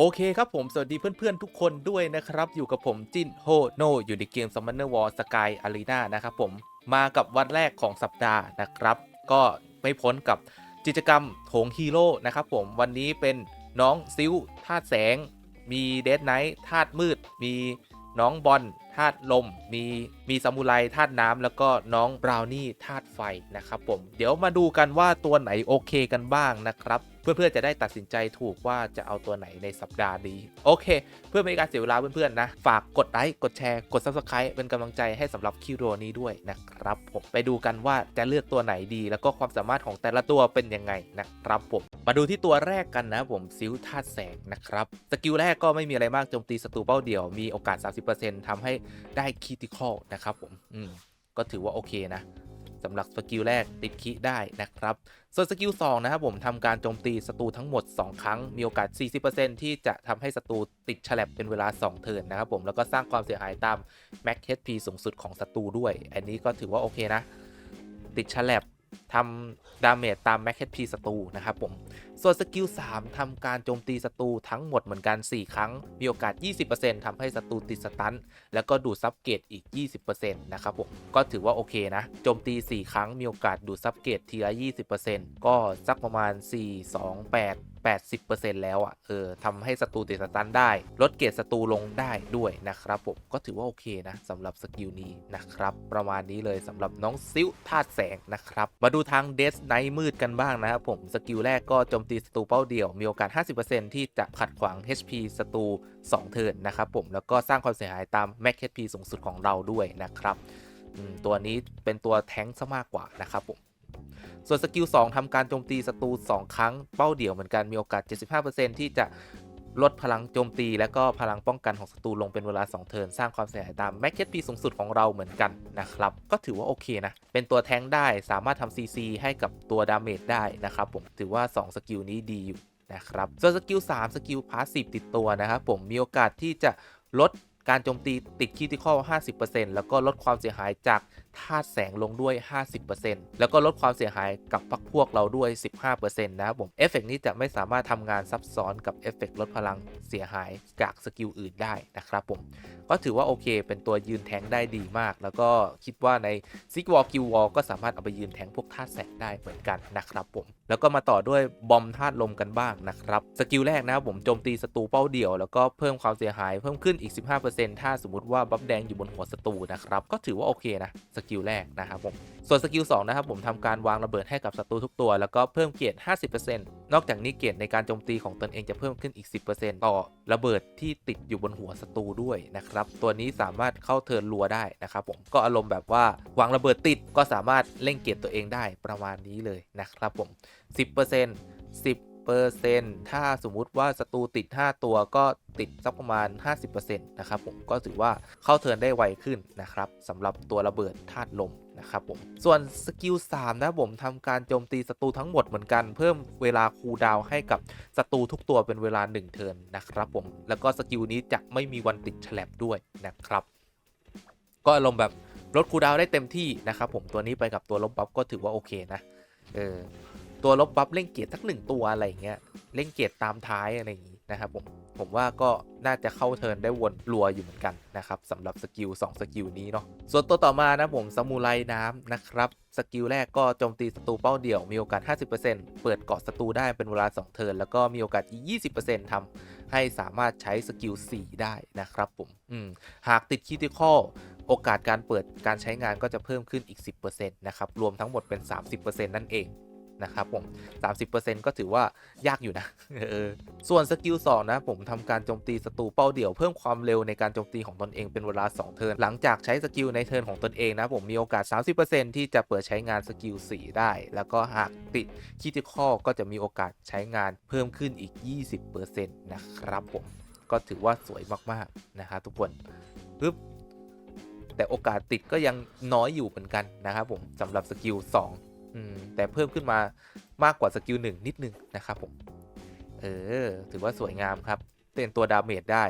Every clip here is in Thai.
โอเคครับผม สวัสดีเพื่อนๆ ทุกคนด้วยนะครับ อยู่กับผมจินโฮโนอยู่ในเกม Summoner War Sky Arena นะครับผมมากับวันแรกของสัปดาห์นะครับ ก็ไม่พ้นกับกิจกรรมโถงฮีโร่นะครับผมวันนี้เป็นน้องซิวธาตุแสง มีเด d ไนท์ธาตุมืด มีน้องบอลธาตุลม มีมีซามูไรธาตุน้ำแล้วก็น้องบราวนี่ธาตุไฟนะครับผมเดี๋ยวมาดูกันว่าตัวไหนโอเคกันบ้างนะครับ เพื่อนๆจะได้ตัดสินใจถูกว่าจะเอาตัวไหนในสัปดาห์นี้โอเค เพื่อไม่ให้การเสียเวลาเพื่อนๆนะฝากกดไลค์กดแชร์กด Subscribe เป็นกำลังใจให้สำหรับคิวโรนี้ด้วยนะครับผมไปดูกันว่าจะเลือกตัวไหนดี แล้วก็ความสามารถของแต่ละตัวเป็นยังไงนะครับผมมาดูที่ตัวแรกกันนะผมซิลธาตุแสงนะครับสกิลแรกก็ไม่มีอะไรมากโจมตีศัตรูเป้าเดี่ยวมีโอกาส 30%ทำให้ได้คิติคอลนะครับผมอืมก็ถือว่าโอเคนะ สำหรับสกิลแรกติดคิได้นะครับ ส่วนสกิล2นะครับผมทำการโจมตีศัตรูทั้งหมด 2 ครั้ง มีโอกาส 40%ที่จะทำให้ศัตรูติดฉลับเป็นเวลา 2 เทิร์นนะครับผมแล้วก็สร้างความเสียหายตาม Max HP สูงสุดของศัตรูด้วย อันนี้ก็ถือว่าโอเคนะ ติดฉลับทำดาเมจตาม Max HP ศัตรูนะครับผม ส่วนสกิล 3ทำการโจมตีศัตรูทั้งหมดเหมือนกัน 4 ครั้ง มีโอกาส 20%ทำให้ศัตรูติดสตัน แล้วก็ดูดซับเกตอีก 20%นะครับผม ก็ถือว่าโอเคนะ โจมตี 4 ครั้ง มีโอกาสดูดซับเกตทีละ 20%ก็สักประมาณ 4 2 8 80%แล้วอะ่ะ เออทำให้ศัตรูติดสตันได้ ลดเกตศัตรูลงได้ด้วยนะครับผม ก็ถือว่าโอเคนะสำหรับสกิลนี้นะครับ ประมาณนี้เลยสำหรับน้องซิลธาตุแสงนะครับ มาดูทางเดสไนมืดกันบ้างนะครับผม สกิลแรกก็โจมตีศัตรูเป้าเดี่ยว มีโอกาส 50%ที่จะขัดขวาง HP ศัตรู2เทิร์นนะครับผมแล้วก็สร้างความเสียหายตาม Max HP สูงสุดของเราด้วยนะครับตัวนี้เป็นตัวแท้งซะมากกว่านะครับผมส่วนสกิล2ทำการโจมตีศัตรู2 ครั้งเป้าเดี่ยวเหมือนกันมีโอกาส 75%ที่จะ ลดพลังโจมตี และก็พลังป้องกันของศัตรูลงเป็นเวลา 2 เทิร์นสร้างความเสียหายตาม Max HP สูงสุดของเราเหมือนกันนะครับ ก็ถือว่าโอเคนะ เป็นตัวแทงได้สามารถทำ CC ให้กับตัวดาเมจได้นะครับผมถือว่า 2 สกิลนี้ดีอยู่นะครับส่วนสกิล3สกิลพาสซีฟติดตัวนะครับผมมีโอกาสที่จะลด การโจมตีติดคิติคอล 50%แล้วก็ลดความเสียหายจากธาตุแสงลงด้วย 50%แล้วก็ลดความเสียหายกับพักพวกเราด้วย 15%นะครับผม เอฟเฟกนี้จะไม่สามารถทำงานซับซ้อนกับเอฟเฟกลดพลังเสียหายจากสกิลอื่นได้นะครับผม ก็ถือว่าโอเค เป็นตัวยืนแทงได้ดีมาก แล้วก็คิดว่าในซิกวอลกิววอลก็สามารถเอาไปยืนแทงพวกธาตุแสงได้เหมือนกันนะครับผม แล้วก็มาต่อด้วยบอมธาตุลมกันบ้างนะครับ สกิลแรกนะครับผมโจมตีศัตรูเป้าเดี่ยว แล้วก็เพิ่มความเสียหายเพิ่มขึ้นอีก 15%ถ้าสมมติว่าบัฟแดงอยู่บนหัวศัตรูนะครับ ก็ถือว่าโอเคนะสกิลแรกนะครับผมส่วนสกิล2นะครับผมทำการวางระเบิดให้กับศัตรูทุกตัว แล้วก็เพิ่มเกียรติ50%นอกจากนี้เกียรติในการโจมตีของตนเองจะเพิ่มขึ้นอีก 10%ต่อระเบิดที่ติดอยู่บนหัวศัตรูด้วยนะครับตัวนี้สามารถเข้าเทิร์นรัวได้นะครับผมก็อารมณ์แบบว่าวางระเบิดติดก็สามารถเล่งเกียรติตัวเองได้ประมาณนี้เลยนะครับผม 10% 10 ถ้าสมมุติว่าศัตรูติด 5 ตัวก็ติดสักประมาณ 50%นะครับผมก็ถือว่าเข้าเทิร์นได้ไวขึ้นนะครับสำหรับตัวระเบิดธาตุลมนะครับผมส่วนสกิล3นะผมทำการโจมตีศัตรูทั้งหมดเหมือนกันเพิ่มเวลาคูลดาวให้กับศัตรูทุกตัวเป็นเวลา 1 เทิร์นนะครับผมแล้วก็สกิลนี้จะไม่มีวันติดฉลับด้วยนะครับ ก็อารมณ์แบบลดคูลดาวได้เต็มที่นะครับผมตัวนี้ไปกับตัวลบบัฟก็ถือว่าโอเคนะเออ ตัวลบบัฟเล่งเกียรติสักหนึ่งตัวอะไรอย่างเงี้ยเล่งเกียรติตามท้ายอะไรอย่างงี้นะครับผมผมว่าก็น่าจะเข้าเทิร์นได้วนรัวอยู่เหมือนกันนะครับสำหรับสกิล2สกิลนี้เนาะส่วนตัวต่อมานะผมสมุไรน้ำนะครับสกิลแรกก็โจมตีศัตรูเป้าเดี่ยวมีโอกาส 50%เปิดเกาะศัตรูได้เป็นเวลา 2 เทิร์นแล้วก็มีโอกาสอีก 20%ทำให้สามารถใช้สกิล4ได้นะครับผมอืมหากติดคิติคอลโอกาสการเปิดการใช้งานก็จะเพิ่มขึ้นอีก 10%นะครับรวมทั้งหมดเป็น 30%นั่นเอง นะครับผม 30%ก็ถือว่ายากอยู่นะส่วนสกิล2นะผมทำการโจมตีศัตรูเป้าเดี่ยวเพิ่มความเร็วในการโจมตีของตนเองเป็นเวลา 2 เทิร์นหลังจากใช้สกิลในเทิร์นของตนเองนะผมมีโอกาส 30%ที่จะเปิดใช้งานสกิล4ได้ แล้วก็หากติดคิติคอก็จะมีโอกาสใช้งานเพิ่มขึ้นอีก 20%นะครับผมก็ถือว่าสวยมากๆนะฮะทุกคนปึ๊บแต่โอกาสติดก็ยังน้อยอยู่เหมือนกันนะครับผมสำหรับสกิล2 อืมแต่เพิ่มขึ้นมามากกว่าสกิลหนึ่งนิดนึงนะครับผม เออ ถือว่าสวยงามครับเป็นตัวดาเมจได้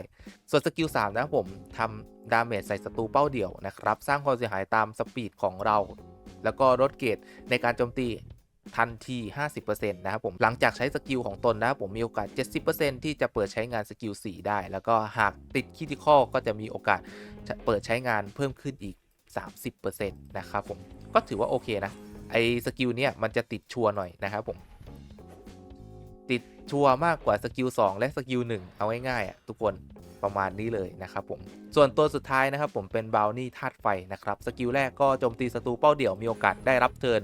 ส่วนสกิล3นะผมทำดาเมจใส่ศัตรูเป้าเดี่ยวนะครับ สร้างความเสียหายตามสปีดของเรา แล้วก็ลดเกรดในการโจมตีทันที 50%นะครับผม หลังจากใช้สกิลของตนนะครับผมมีโอกาส 70%ที่จะเปิดใช้งานสกิล4ได้ แล้วก็หากติดคิติคอก็จะมีโอกาสเปิดใช้งานเพิ่มขึ้นอีก 30%นะครับผม ก็ถือว่าโอเคนะ ไอสกิลเนี่ยมันจะติดชัวหน่อยนะครับผม ติดชัวมากกว่าสกิล2และสกิล1เอาง่ายๆอะทุกคนประมาณนี้เลยนะครับผม ส่วนตัวสุดท้ายนะครับผมเป็นบาวนี่ธาตุไฟนะครับ สกิลแรกก็โจมตีศัตรูเป้าเดี่ยวมีโอกาสได้รับเทิร์น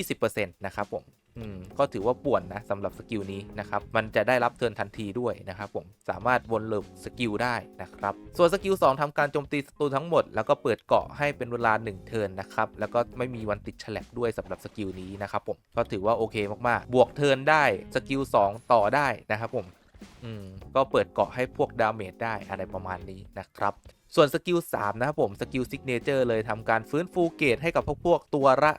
20%นะครับผม อืมก็ถือว่าป่วนนะสำหรับสกิลนี้นะครับ มันจะได้รับเทิร์นทันทีด้วยนะครับผม สามารถวนลูปสกิลได้นะครับ ส่วนสกิล2ทำการโจมตีศัตรูทั้งหมด แล้วก็เปิดเกาะให้เป็นเวลา 1 เทิร์นนะครับ แล้วก็ไม่มีวันติดฉลับด้วยสำหรับสกิลนี้นะครับผม ก็ถือว่าโอเคมากๆ บวกเทิร์นได้ สกิล2ต่อได้นะครับผม อืม ก็เปิดเกาะให้พวกดาเมจได้อะไรประมาณนี้นะครับ ส่วนสกิล3นะครับผมสกิลซิกเนเจอร์เลยทำการฟื้นฟูเกตให้กับพวกพวกตัวละ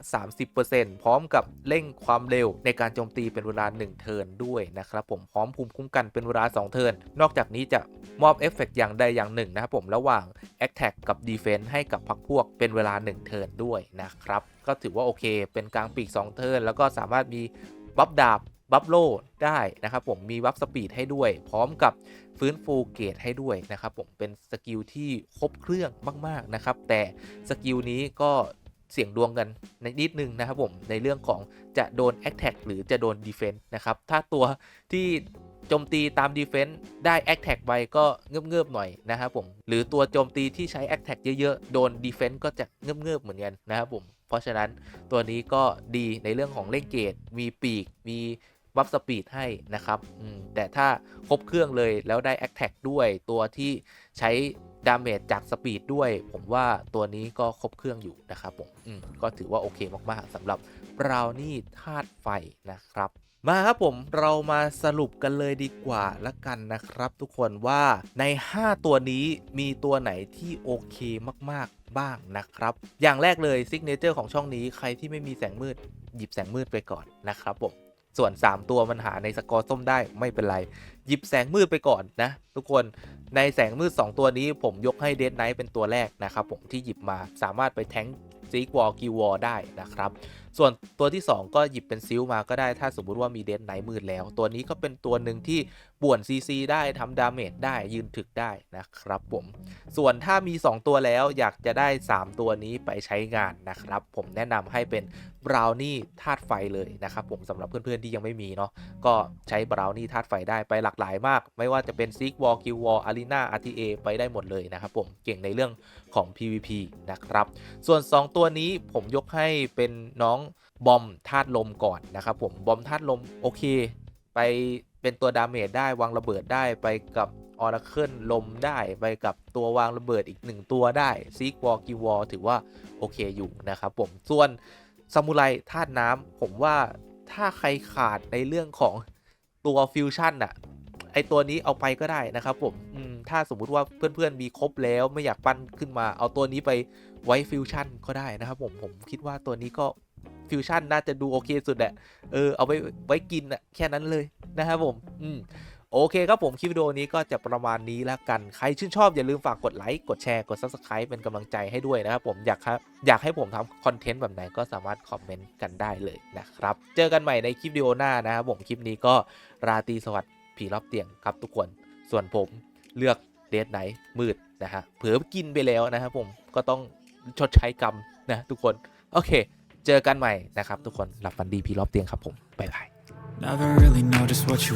30%พร้อมกับเร่งความเร็วในการโจมตีเป็นเวลา 1 เทิร์นด้วยนะครับผมพร้อมภูมิคุ้มกันเป็นเวลา 2 เทิร์นนอกจากนี้จะมอบเอฟเฟกต์อย่างใดอย่างหนึ่งนะครับผมระหว่าง Attack กับ Defense ให้กับพักพวกเป็นเวลา 1 เทิร์นด้วยนะครับก็ถือว่าโอเค เป็นกลางปีก 2 เทิร์นแล้วก็สามารถมีบัฟดาบ บัฟโลได้นะครับผมมีบัฟสปีดให้ด้วย พร้อมกับฟื้นฟูเกตให้ด้วยนะครับผมเป็นสกิลที่ครบเครื่องมากๆนะครับ แต่สกิลนี้ก็เสี่ยงดวงกันในนิดนึงนะครับผมในเรื่องของจะโดน Attack หรือจะโดน Defense นะครับถ้าตัวที่โจมตีตาม Defense ได้ Attack ไปก็เงือบๆหน่อยนะครับผมหรือตัวโจมตีที่ใช้ Attack เยอะๆ โดน Defense ก็จะเงือบๆเหมือนกันนะครับผมเพราะฉะนั้นตัวนี้ก็ดีในเรื่องของเล่นเกตมีปีกมี บัฟสปีดให้นะครับแต่ถ้าครบเครื่องเลยแล้วได้ a อ t แท็กด้วยตัวที่ใช้ดาเมจจากสปีดด้วย ผมว่าตัวนี้ก็ครบเครื่องอยู่นะครับผมอืมก็ถือว่าโอเคมากๆสำหรับบราวนี่ธาตุไฟนะครับ มาครับผมเรามาสรุปกันเลยดีกว่าละกันนะครับ ทุกคนว่าใน 5 ตัวนี้มีตัวไหนที่โอเคมากๆบ้างนะครับ อย่างแรกเลยซิกเนเจอร์ของช่องนี้ใครที่ไม่มีแสงมืดหยิบแสงมืดไปก่อนนะครับผม ส่วน 3 ตัวมันหาในสกอร์ส้มได้ไม่เป็นไร หยิบแสงมืดไปก่อนนะ ทุกคนในแสงมืด 2 ตัวนี้ผมยกให้เดดไนท์เป็นตัวแรกนะครับผมที่หยิบมาสามารถไปแทงซีกวอลกิวอลได้นะครับ ส่วนตัวที่ 2 ก็หยิบเป็นซิลมาก็ได้ถ้าสมมุติว่ามีเด d ไหนมืดแล้ว ตัวนี้ก็เป็นตัวหนึ่งที่ป่วน CC ได้ทำดาเมจได้ยืนถึกได้นะครับผม ส่วนถ้ามี 2 ตัวแล้วอยากจะได้ 3 ตัวนี้ไปใช้งานนะครับ ผมแนะนำให้เป็นบราวนี่ธาตุไฟเลยนะครับผมสำหรับเพื่อนๆที่ยังไม่มีเนาะก็ใช้บราวนี่ธาตุไฟได้ไปหลากหลายมาก ไม่ว่าจะเป็นซิกวอลกิววอลอารีนา RTA ไปได้หมดเลยนะครับผมเก่งในเรื่องของ PVP นะครับ ส่วน 2 ตัวนี้ผมยกให้เป็นน้องบอมธาตุลมก่อนนะครับผมบอมธาตุลมโอเค ไปเป็นตัวดาเมจได้วางระเบิดได้ไปกับออร์เคิลลมได้ไปกับตัววางระเบิดอีกหนึ่งตัวได้ซีกวอลกิวอลถือว่า โอเคอยู่นะครับผมส่วนซามูไรธาตุน้ำผมว่าถ้าใครขาดในเรื่องของตัวฟิวชั่นอะไอตัวนี้เอาไปก็ได้นะครับผมมถ้าสมมุติว่าเพื่อนๆมีครบแล้วไม่อยากปั้นขึ้นมา เอาตัวนี้ไปไว้ฟิวชั่นก็ได้นะครับผมผมคิดว่าตัวนี้ก็ ฟิวชั่นน่าจะดูโอเคสุดแหละ เออ เอาไว้ไว้กินอะแค่นั้นเลยนะครับผม อืมโอเคครับผมคลิปวิดีโอนี้ก็จะประมาณนี้แล้วกัน ใครชื่นชอบอย่าลืมฝากกดไลค์ กดแชร์ กด Subscribe เป็นกำลังใจให้ด้วยนะครับผมอยากครับอยากให้ผมทำคอนเทนต์แบบไหนก็สามารถคอมเมนต์กันได้เลยนะครับ เจอกันใหม่ในคลิปวิดีโอหน้านะครับผมคลิปนี้ก็ราตรีสวัสดิ์ผีรอบเตียงครับทุกคน ส่วนผมเลือกเดทไนท์มืดนะฮะเผลอกินไปแล้วนะครับผมก็ต้องชดใช้กรรมนะทุกคน โอเค เจอกันใหม่นะครับทุกคนหลับฝันดีพีรอบเตียงครับผมบ๊ายบาย Never really know just what you